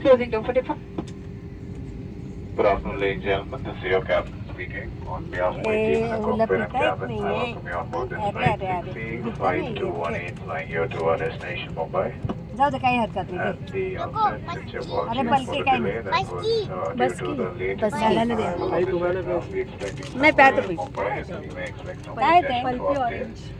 Closing door 45. Good afternoon, ladies and gentlemen. This is your captain speaking. On behalf of my Eh, team and the wala cockpit and pitay, cabin, I may- welcome you on board this Are, flight are, are. 6C 5218 flying here to our destination, Mumbai. जाऊ दे काही हरकत नाही At the outset, since your अरे apologies bus for की the काय delay नाही. that was uh, due to the late bus arrival झालं ना of ते. the visit. Uh, we expect you नाही, प्यात somewhere in होईल. Mumbai, so you may expect some काय ते? congestion throughout the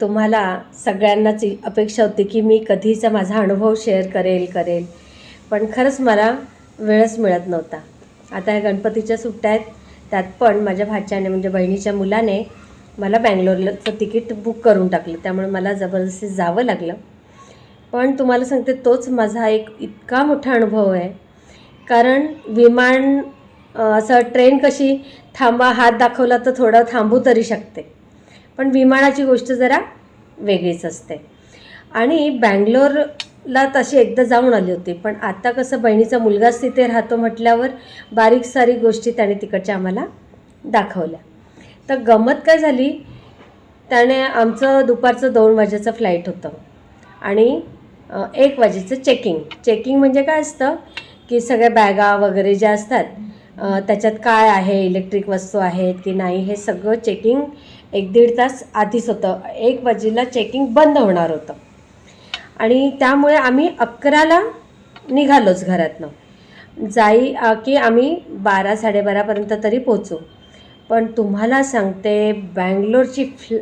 तुम्हाला सगळ्यांनाच अपेक्षा होती की मी कधीचा माझा अनुभव शेअर करेल करेल. पण खरंच मला वेळच मिळत नव्हता. आता ह्या गणपतीच्या सुट्ट्या आहेत. त्यात पण माझ्या भाच्याने म्हणजे बहिणीच्या मुलाने मला बँगलोरचं तिकीट बुक करून टाकलं. त्यामुळे मला जबरदस्ती जावं लागलं. पण तुम्हाला सांगते तोच माझा एक इतका मोठा अनुभव आहे. कारण विमान असं ट्रेन कशी थांबा हात दाखवला तर थोडं थांबू तरी शकते. पण विमानाची गोष्ट जरा वेगळीच असते. आणि बँगलोरला तशी एकदा जाऊन आली होती पण आता कसं बहिणीचा मुलगाच तिथे राहतो म्हटल्यावर बारीक सारीक गोष्टी त्याने तिकडच्या आम्हाला दाखवल्या. तर गंमत काय झाली? त्याने आमचं दुपारचं दोन वाजेचं फ्लाईट होतं आणि एक वाजेचं चेकिंग. चेकिंग म्हणजे काय असतं की सगळ्या बॅगा वगैरे ज्या असतात त्याच्यात काय आहे इलेक्ट्रिक वस्तू आहेत की नाही हे सगळं चेकिंग एक दीड तास आधीच होतं. एक वाजेला चेकिंग बंद होणार होतं. आणि त्यामुळे आम्ही अकराला निघालोच घरातनं. जाई की आम्ही बारा साडेबारापर्यंत तरी पोचू पण तुम्हाला सांगते बँगलोरची फ्ल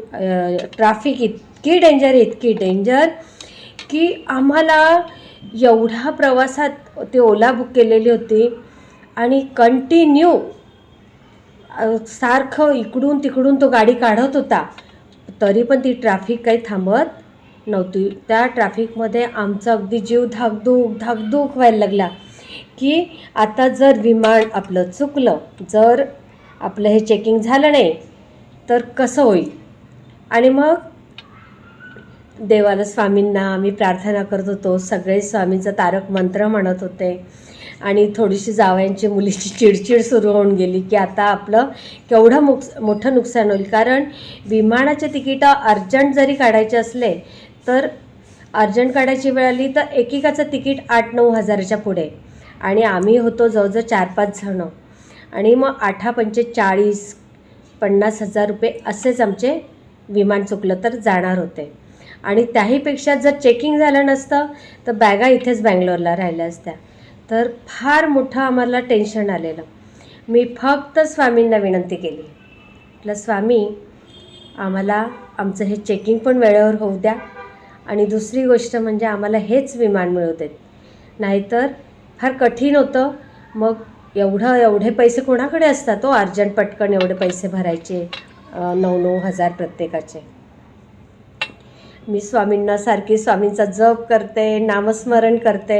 ट्राफिक इतकी डेंजर इतकी डेंजर की आम्हाला एवढ्या प्रवासात ती ओला बुक केलेली होती आणि कंटिन्यू सारखं इकडून तिकडून तो गाडी काढत होता. तरी पण ती ट्रॅफिक काही थांबत नव्हती. त्या ट्रॅफिकमध्ये आमचा अगदी जीव धाकधूक धाकधूक व्हायला लागला की आता जर विमान आपलं चुकलं जर आपलं हे चेकिंग झालं नाही तर कसं होईल? आणि मग देवाला स्वामींना आम्ही प्रार्थना करत होतो. सगळे स्वामींचा तारक मंत्र म्हणत होते. आणि थोडीशी जावयांची मुलीची चिडचिड सुरू होऊन गेली की आता आपलं केवढं मुक्स मोठं नुकसान होईल. कारण विमानाचे तिकीटं अर्जंट जरी काढायचे असले तर अर्जंट काढायची वेळ आली तर एकेकाचं तिकीट आठ नऊ हजाराच्या पुढे. आणि आम्ही होतो जवळजवळ चार पाच जणं. आणि मग आठा पंचेचाळीस पन्नास हजार रुपये असेच आमचे विमान चुकलं तर जाणार होते. आणि त्याहीपेक्षा जर चेकिंग झालं नसतं तर बॅगा इथेच बँगलोरला राहिल्या असत्या. तर फार मोठं आम्हाला टेन्शन आलेलं. मी फक्त स्वामींना विनंती केली. म्हटलं स्वामी आम्हाला आमचं हे चेकिंग पण वेळेवर होऊ द्या. आणि दुसरी गोष्ट म्हणजे आम्हाला हेच विमान मिळू देत. नाहीतर फार कठीण होतं. मग एवढं एवढे पैसे कोणाकडे असतात तो अर्जंट पटकन एवढे पैसे भरायचे नऊ नऊ हजार प्रत्येकाचे. मी स्वामींना सारखी स्वामींचा जप करते नामस्मरण करते.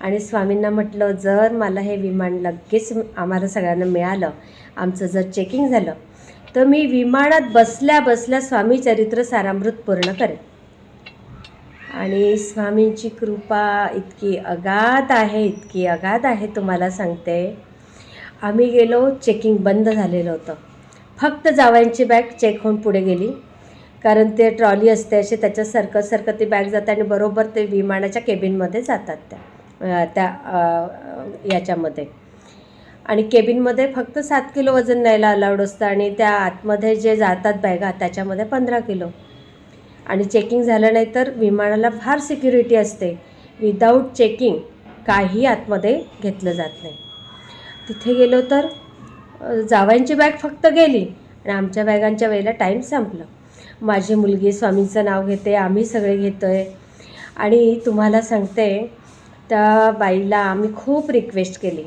आणि स्वामींना म्हटलं जर मला हे विमान लगेच आम्हाला सगळ्यांना मिळालं आमचं जर चेकिंग झालं तर मी विमानात बसल्या बसल्या स्वामी चरित्र सारामृत पूर्ण करेन. आणि स्वामींची कृपा इतकी अगाध आहे इतकी अगाध आहे तुम्हाला सांगते. आम्ही गेलो चेकिंग बंद झालेलं होतं. फक्त जावयांची बॅग चेक होऊन पुढे गेली. कारण ते ट्रॉली असते असे त्याच्या सरकत सरकत ती बॅग जाते आणि बरोबर ते विमानाच्या केबिनमध्ये जातात त्या त्या याच्यामध्ये. आणि केबिनमध्ये फक्त सात किलो वजन न्यायला अलाउड असतं आणि त्या आतमध्ये जे जातात बॅगा त्याच्यामध्ये पंधरा किलो. आणि चेकिंग झालं नाही तर विमानाला फार सिक्युरिटी असते. विदाऊट चेकिंग काही आतमध्ये घेतलं जात नाही. तिथे गेलो तर अ, जावयांची बॅग फक्त गेली आणि आमच्या बॅगांच्या वेळेला टाईम संपलं. माझी मुलगी स्वामींचं नाव घेते आम्ही सगळे घेतो आहे आणि तुम्हाला सांगते त्या बाईला आम्ही खूप रिक्वेस्ट केली.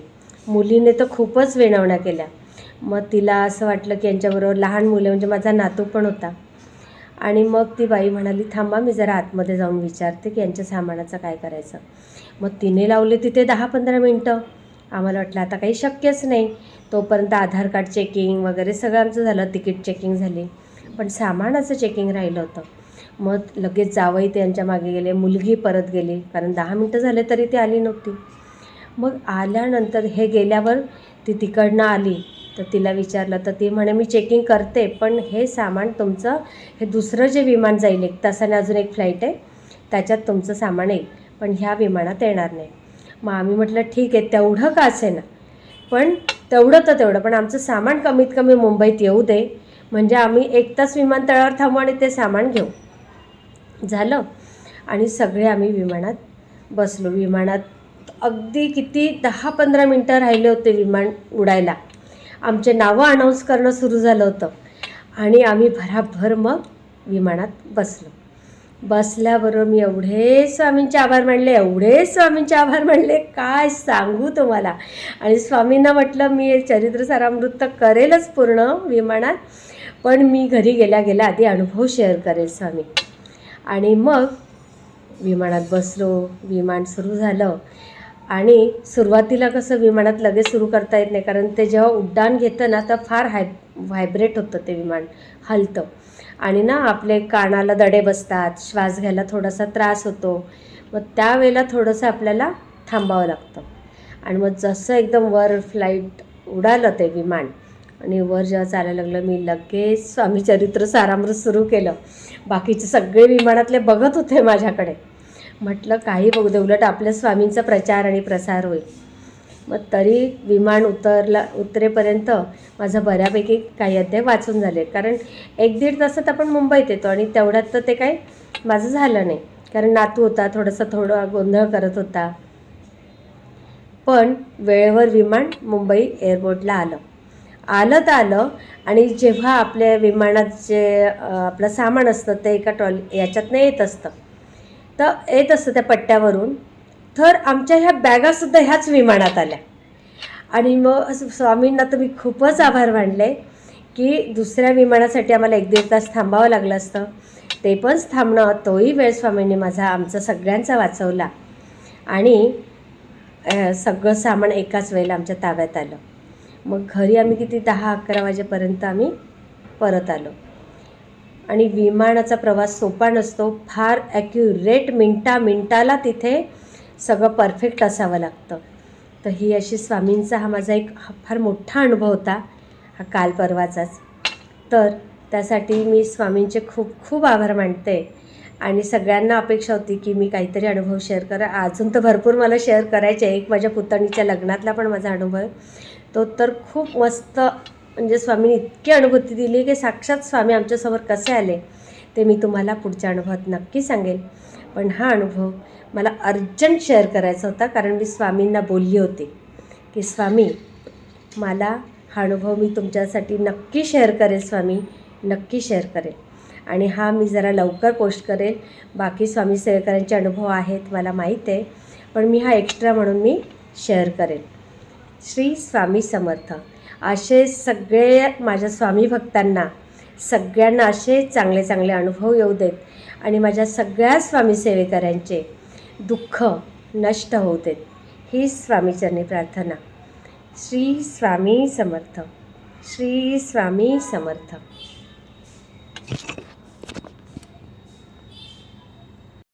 मुलीने तर खूपच विनवण्या केल्या. मग तिला असं वाटलं की यांच्याबरोबर लहान मुलं म्हणजे माझा नातू पण होता. आणि मग ती बाई म्हणाली थांबा मी जरा आतमध्ये जाऊन विचारते की यांच्या सामानाचं काय करायचं. मग तिने लावले तिथे दहा पंधरा मिनटं. आम्हाला वाटलं आता काही शक्यच नाही. तोपर्यंत आधार कार्ड चेकिंग वगैरे सगळं आमचं झालं तिकीट चेकिंग झाली. पण सामानाचं चेकिंग राहिलं होतं. मग लगेच जावई त्यांच्या मागे गेले मुलगी परत गेली कारण दहा मिनटं झाले तरी ती आली नव्हती. मग आल्यानंतर हे गेल्यावर ती तिकडनं आली तर तिला विचारलं तर ती म्हणे मी चेकिंग करते पण हे सामान तुमचं हे दुसरं जे विमान जाईल एक तासाने अजून एक फ्लाईट आहे त्याच्यात तुमचं सामान येईल पण ह्या विमानात येणार नाही. मग आम्ही म्हटलं ठीक आहे तेवढं का असे ना पण तेवढं तर तेवढं पण आमचं सामान कमीत कमी मुंबईत येऊ दे म्हणजे आम्ही एक तास विमानतळावर थांबू आणि ते सामान घेऊ. झालं. आणि सगळे आम्ही विमानात बसलो. विमानात अगदी किती दहा पंधरा मिनटं राहिले होते विमान उडायला. आमचे नावं अनाऊन्स करणं सुरू झालं होतं. आणि आम्ही भराभर मग विमानात बसलो. बसल्याबरोबर मी एवढे स्वामींचे आभार मानले एवढे स्वामींचे आभार मानले काय सांगू तुम्हाला? आणि स्वामींना म्हटलं मी चरित्र सारामृत करेलच पूर्ण विमानात. पण मी घरी गेल्या गेल्या आधी अनुभव शेअर करेल स्वामी. आणि मग विमानात बसलो विमान सुरू झालं. आणि सुरुवातीला कसं विमानात लगेच सुरू करता येत नाही कारण ते जेव्हा उड्डाण घेतं ना तर फार हाय व्हायब्रेट होतं ते विमान हलतं. आणि ना आपले कानाला दडे बसतात श्वास घ्यायला थोडासा त्रास होतो. मग त्यावेळेला थोडंसं आपल्याला थांबावं लागतं. आणि मग जसं एकदम वर फ्लाईट उडालं ते विमान आणि वर जेव्हा चालायला लागलं मी लगेच स्वामी चरित्र सारामृत सुरू केलं. बाकीचे सगळे विमानातले बघत होते माझ्याकडे. म्हटलं काही बघू दे उलट आपल्या स्वामींचा प्रचार आणि प्रसार होईल. मग तरी विमान उतरला उतरेपर्यंत माझं बऱ्यापैकी काही अध्याय वाचून झाले. कारण एक दीड तासात आपण मुंबईत येतो आणि तेवढ्यात तर ते काही माझं झालं नाही. कारण नातू होता थोडासा थोडा गोंधळ करत होता. पण वेळेवर विमान मुंबई एअरपोर्टला आलं. आलं तर आलं. आणि जेव्हा आपल्या विमानात जे आपलं सामान असतं ते एका ट्रॉली याच्यातनं येत असतं. तर येत असतं त्या पट्ट्यावरून. तर आमच्या ह्या बॅगासुद्धा ह्याच विमानात आल्या. आणि मग स्वामींना तर मी खूपच आभार मानले की दुसऱ्या विमानासाठी आम्हाला एक दीड तास थांबावं लागलं असतं. ते पण थांबणं तोही वेळ स्वामींनी माझा आमचा सगळ्यांचा वाचवला. आणि सगळं सामान एकाच वेळेला आमच्या ताब्यात आलं. मग घरी आम्ही किती दहा अकरा वाजेपर्यंत आम्ही परत आलो. आणि विमानाचा प्रवास सोपा नसतो फार ॲक्युरेट मिनटा मिनटाला तिथे सगळं परफेक्ट असावं लागतं. तर ही अशी स्वामींचा हा माझा एक फार मोठा अनुभव होता हा काल परवाचाच. तर त्यासाठी मी स्वामींचे खूप खूप आभार मानते आणि सगळ्यांना अपेक्षा होती की मी काहीतरी अनुभव शेअर करा. अजून तर भरपूर मला शेअर करायचे आहे. एक माझ्या पुतणीच्या लग्नातला पण माझा अनुभव तो तर खूप मस्त म्हणजे स्वामींनी इतकी अनुभूती दिली की साक्षात स्वामी आमच्यासमोर कसे आले ते मी तुम्हाला पुढच्या अनुभवात नक्की सांगेल पण हा अनुभव मला अर्जंट शेअर करायचा होता कारण मी स्वामींना बोलली होती की स्वामी मला हा अनुभव मी तुमच्यासाठी नक्की शेअर करेल स्वामी नक्की शेअर करेल. आणि हा मी जरा लवकर पोस्ट करेल. बाकी स्वामी सेवेकरांचे अनुभव आहेत मला माहीत आहे पण मी हा एक्स्ट्रा म्हणून मी शेअर करेल. श्री स्वामी समर्थ. असे सगळे माझ्या स्वामी भक्तांना सगळ्यांना असे चांगले चांगले अनुभव येऊ देत आणि माझ्या सगळ्या स्वामी सेवेकऱ्यांचे दुःख नष्ट होऊ देत. ही स्वामीचरणी प्रार्थना. श्री स्वामी समर्थ. श्री स्वामी समर्थ.